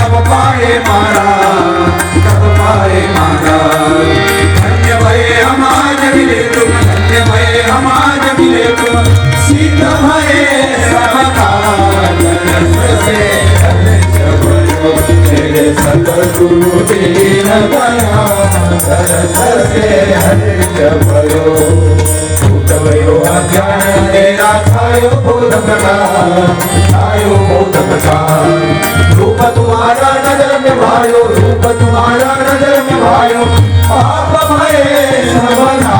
तब पाए मारा तब पाए मारा। से हर्ष भयो भूतवयो अज्ञान तेरा छायो बोध प्रकाश छायो बोध प्रकाश रूप तुम्हारा नज़र में भायो रूप तुम्हारा नज़र में भायो पाप भय सबना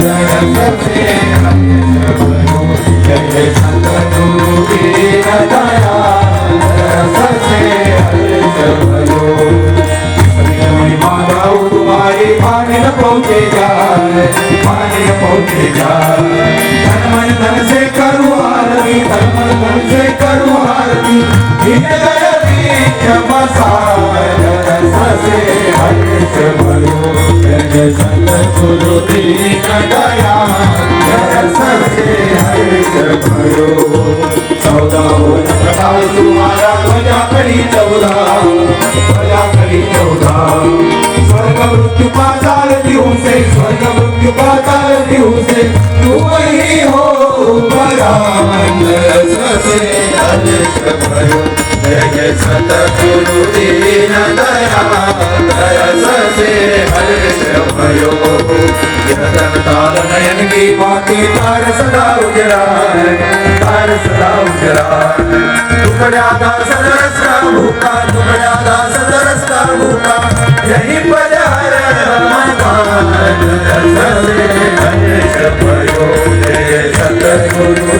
जय सते जय संत गुरु पहुँचे जाए, पानी न धन मन धन से करू आरती धन मन धन से करू आरती। से हर्ष जय संत गुरु दीन दया रस से हर्ष भयो चौदह तुम्हारा ध्वजा करी चौदह, ध्वजा करी चौदह। स्वर्ग मृत्यु पाताल से तू ही हो जय सत दीन दया दया से हर्ष भयो यतन ताल नयन की बाती तार सदा उजरा तार सदा उजरा टुकड़ा दास दरस का भूखा टुकड़ा दास दरस का भूखा हर्ष भयो जय सत गुरु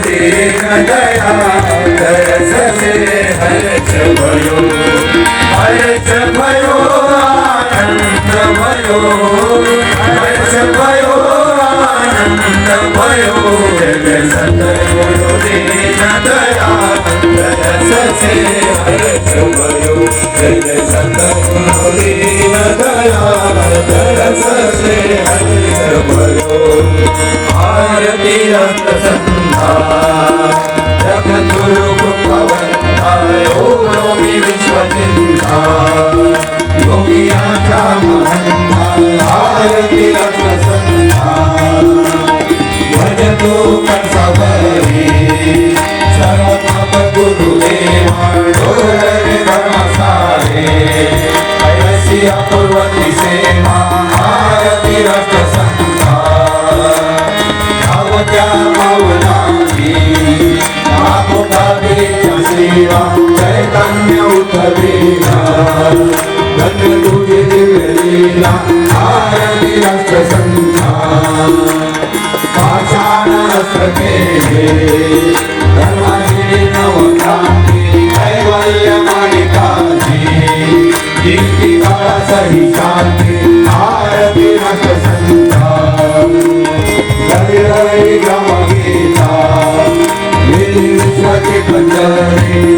तुझी अपूर्वती सेवा भारती राष्ट्र संता धावत्या पावलांची आपुकावीच्या सेवा चैतन्य उतरेला धन्य तुझे दिवलीला भारती राष्ट्र संता पाषाण धर्मा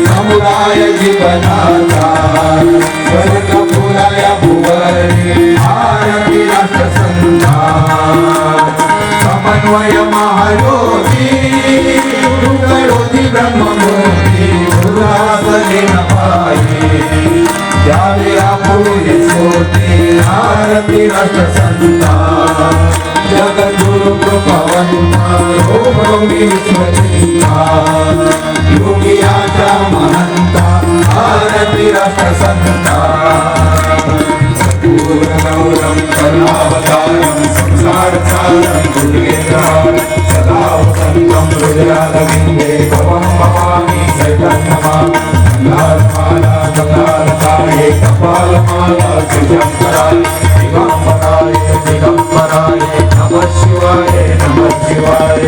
समुदाय जीवनाचा स्वर्ग फुलाया भुवरी आरती राष्ट्र संघा समन्वय महायोगी गणोती ब्रह्ममूर्ती गुरुआसने नपाई द्यावे आपुले सोते आरती राष्ट्र संता जगद्गुरु ओम योगी विश्वचिंता योगियाचा महंता आरती राष्ट्र संता पूर्णगौरं करुणावतारं संसारसारं दुर्गेन्द्रां सदा वसन्तं हृदयाललिङ्गे भवं भवानी चैतन्यमां गङ्गारमाला गङ्गारकाये कपालमाला श्रीशङ्कराय दिगम्बराय दिगम्बराय शिवाय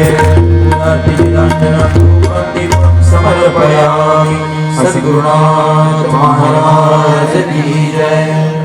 समर्पयामि। सद्गुरुनाथ महाराज की जय।